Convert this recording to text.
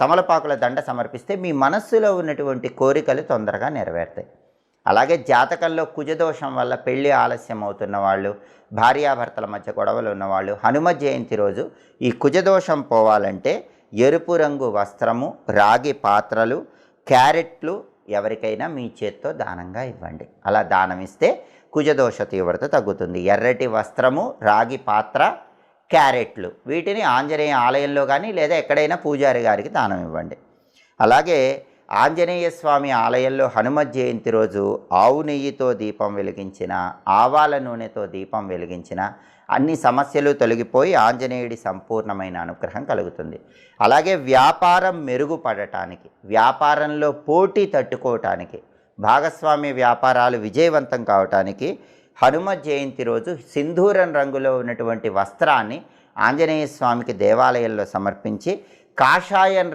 తమలపాకుల దండ సమర్పిస్తే మీ మనస్సులో ఉన్నటువంటి కోరికలు తొందరగా నెరవేరుతాయి. అలాగే జాతకంలో కుజదోషం వల్ల పెళ్ళి ఆలస్యం అవుతున్న వాళ్ళు భార్యాభర్తల మధ్య గొడవలు ఉన్నవాళ్ళు హనుమ జయంతి రోజు ఈ కుజదోషం పోవాలంటే ఎరుపు రంగు వస్త్రము రాగి పాత్రలు క్యారెట్లు ఎవరికైనా మీ చేత్తో దానంగా ఇవ్వండి. అలా దానం ఇస్తే కుజదోష తీవ్రత తగ్గుతుంది. ఎర్రటి వస్త్రము రాగి పాత్ర క్యారెట్లు. వీటిని ఆంజనేయ ఆలయంలో కానీ లేదా ఎక్కడైనా పూజారి గారికి దానం ఇవ్వండి. అలాగే ఆంజనేయ స్వామి ఆలయంలో హనుమత్ జయంతి రోజు ఆవు నెయ్యితో దీపం వెలిగించిన ఆవాల నూనెతో దీపం వెలిగించిన అన్ని సమస్యలు తొలగిపోయి ఆంజనేయుడి సంపూర్ణమైన అనుగ్రహం కలుగుతుంది. అలాగే వ్యాపారం మెరుగుపడటానికి వ్యాపారంలో పోటీ తట్టుకోవటానికి భాగస్వామ్య వ్యాపారాలు విజయవంతం కావటానికి హనుమ జయంతి రోజు సింధూరం రంగులో ఉన్నటువంటి వస్త్రాన్ని ఆంజనేయ స్వామికి దేవాలయంలో సమర్పించి కాషాయం రంగు